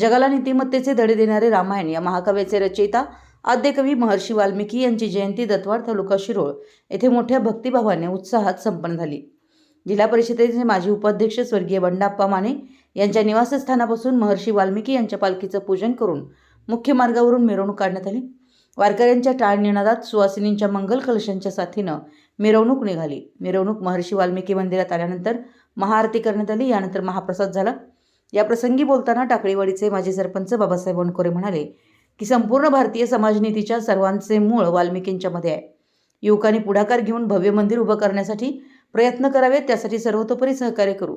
जगाला नीतिमत्तेचे धडे देणारे रामायण या महाकाव्याचे रचयिता आद्यकवी महर्षी वाल्मिकी यांची जयंती दत्वाड तालुका शिरोळ येथे मोठ्या भक्तिभावाने उत्साहात संपन्न झाली. जिल्हा परिषदेचे माजी उपाध्यक्ष स्वर्गीय बंडाप्पा माने यांच्या निवासस्थानापासून महर्षी वाल्मिकी यांच्या पालखीचं पूजन करून मुख्य मार्गावरून मिरवणूक काढण्यात आली. वारकऱ्यांच्या टाळ निनादात सुवासिनींच्या मंगल कलशांच्या साथीनं मिरवणूक निघाली. मिरवणूक महर्षी वाल्मिकी मंदिरात आल्यानंतर महाआरती करण्यात आली. यानंतर महाप्रसाद झाला. या प्रसंगी बोलताना टाकळीवाडीचे माजी सरपंच बाबासाहेब वणकोरे म्हणाले की संपूर्ण भारतीय समाजनीतीच्या सर्वांचे मूळ वाल्मिकींच्या मध्ये आहे. युवकांनी पुढाकार घेऊन भव्य मंदिर उभं करण्यासाठी प्रयत्न करावेत त्यासाठी सर्वतोपरी सहकार्य करू.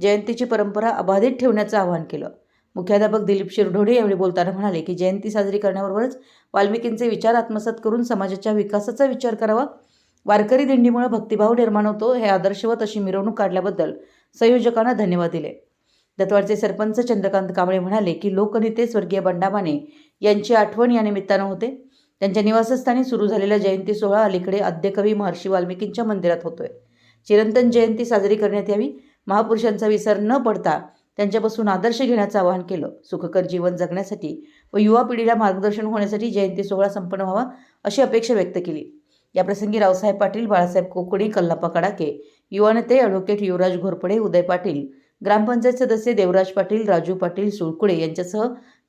जयंतीची परंपरा अबाधित ठेवण्याचं आवाहन केलं. मुख्याध्यापक दिलीप शिरढोडे यावेळी बोलताना म्हणाले की जयंती साजरी करण्याबरोबरच वाल्मिकींचे विचार आत्मसात करून समाजाच्या विकासाचा विचार करावा. वारकरी दिंडीमुळे भक्तिभाव निर्माण होतो हे आदर्शवत अशी मिरवणूक काढल्याबद्दल संयोजकांना धन्यवाद दिले. दत्वाडचे सरपंच चंद्रकांत कांबळे म्हणाले की लोकनेते स्वर्गीय बंडामाने यांची आठवण या निमित्तानं होते. त्यांच्या निवासस्थानी सुरू झालेला जयंती सोहळा अलीकडे आद्यकवी महर्षी वाल्मिकींच्या मंदिरात होतोय. चिरंतन जयंती साजरी करण्यात यावी महापुरुषांचा विसर न पडता त्यांच्यापासून आदर्श घेण्याचं आवाहन केलं. सुखकर जीवन जगण्यासाठी व युवा पिढीला मार्गदर्शन होण्यासाठी जयंती सोहळा संपन्न व्हावा अशी अपेक्षा व्यक्त केली. याप्रसंगी रावसाहेब पाटील बाळासाहेब कोकणी कल्लापा कडाके युवा नेते ॲडव्होकेट युवराज घोरपडे उदय पाटील ग्रामपंचायत सदस्य देवराज पाटील राजू पाटील सुळकुळे यांच्यासह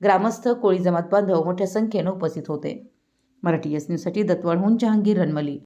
ग्रामस्थ कोळी जमात बांधव मोठ्या संख्येनं उपस्थित होते. मराठी एस न्यूजसाठी दत्तवाडहून जहांगीर रनमली.